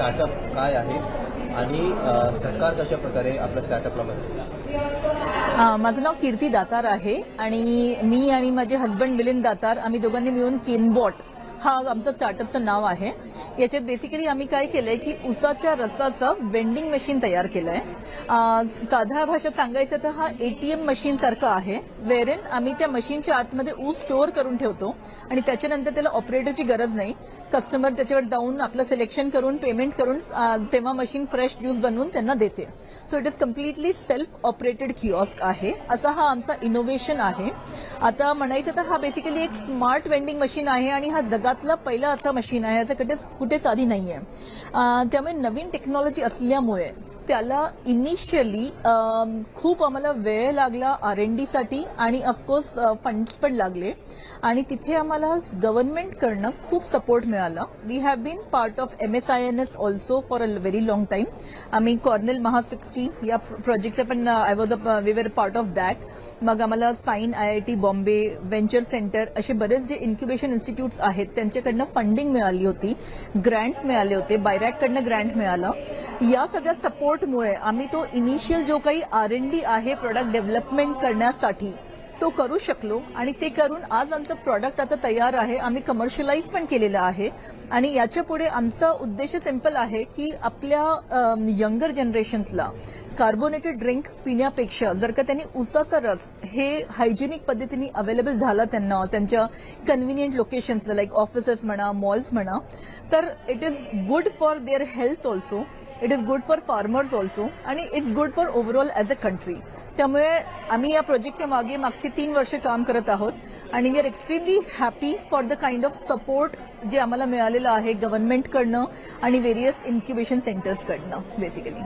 Startup काय आहे आणि सरकार कशा प्रकारे आपल्या स्टार्टअपला मदत माझं नाव कीर्ती दातार आहे आणि मी आणि माझे हस्बंड मिलिंद दातार आम्ही दोघांनी मिळून किनबॉट हा आमचं स्टार्टअपचं नाव आहे. याच्यात बेसिकली आम्ही काय केलंय की उसाच्या रसाचं वेंडिंग मशीन तयार केलंय. साध्या भाषेत सांगायचं तर हा एटीएम मशीन सारखं आहे वेरेन आम्ही त्या मशीनच्या आतमध्ये ऊस स्टोअर करून ठेवतो आणि त्याच्यानंतर त्याला ऑपरेटरची गरज नाही. कस्टमर त्याच्यावर जाऊन आपलं सिलेक्शन करून पेमेंट करून तेव्हा मशीन फ्रेश ज्यूस बनवून त्यांना देते. So it is completely self operated kiosk आहे. असा हा आमचा इनोव्हेशन आहे. आता म्हणायचं तर हा बेसिकली एक स्मार्ट वेंडिंग मशीन आहे आणि हा जगातलं पहिलं असा मशीन आहे असं कुठेच कुठेच आधी नाही आहे त्यामुळे नवीन टेक्नॉलॉजी असल्यामुळे त्याला इनिशियली खूप आम्हाला वेळ लागला आर एन डीसाठी आणि ऑफकोर्स फंड्स पण लागले. आणि तिथे आम्हाला गव्हर्नमेंटकडनं खूप सपोर्ट मिळाला. We have been part of M S I N S also for a very long time आम्ही कॉर्नेल महा सिक्स्टी या प्रोजेक्टचे पण I was a we were part of that मग आम्हाला SINE I I T Bombay venture centre असे बरेच जे incubation institutes आहेत त्यांच्याकडनं फंडिंग मिळाली होती. ग्रँट्स मिळाले होते. बायरॅककडनं ग्रँट मिळाला. या सगळ्या सपोर्ट सपोर्टमुळे आम्ही तो इनिशियल जो काही आर एन डी आहे प्रोडक्ट डेव्हलपमेंट करण्यासाठी तो करू शकलो. आणि ते करून आज आमचं प्रॉडक्ट आता तयार आहे. आम्ही कमर्शियलाइज पण केलेलं आहे. आणि याच्यापुढे आमचा उद्देश सिंपल आहे की आपल्या यंगर जनरेशन्सला कार्बोनेटेड ड्रिंक पिण्यापेक्षा जर का त्यांनी उसाचा रस हे हायजेनिक पद्धतीने अवेलेबल झाला त्यांना त्यांच्या कन्व्हिनियंट लोकेशन्सला लाईक ऑफिसेस म्हणा मॉल्स म्हणा तर it is good for their health also it is good for farmers also आणि it's good for overall as a country त्यामुळे आम्ही या प्रोजेक्टच्या मागे मागची तीन वर्ष काम करत आहोत. आणि we are extremely happy for the kind of support जे आम्हाला मिळालेलं आहे गव्हर्नमेंटकडनं आणि व्हेरियस इन्क्युबेशन सेंटर्सकडनं बेसिकली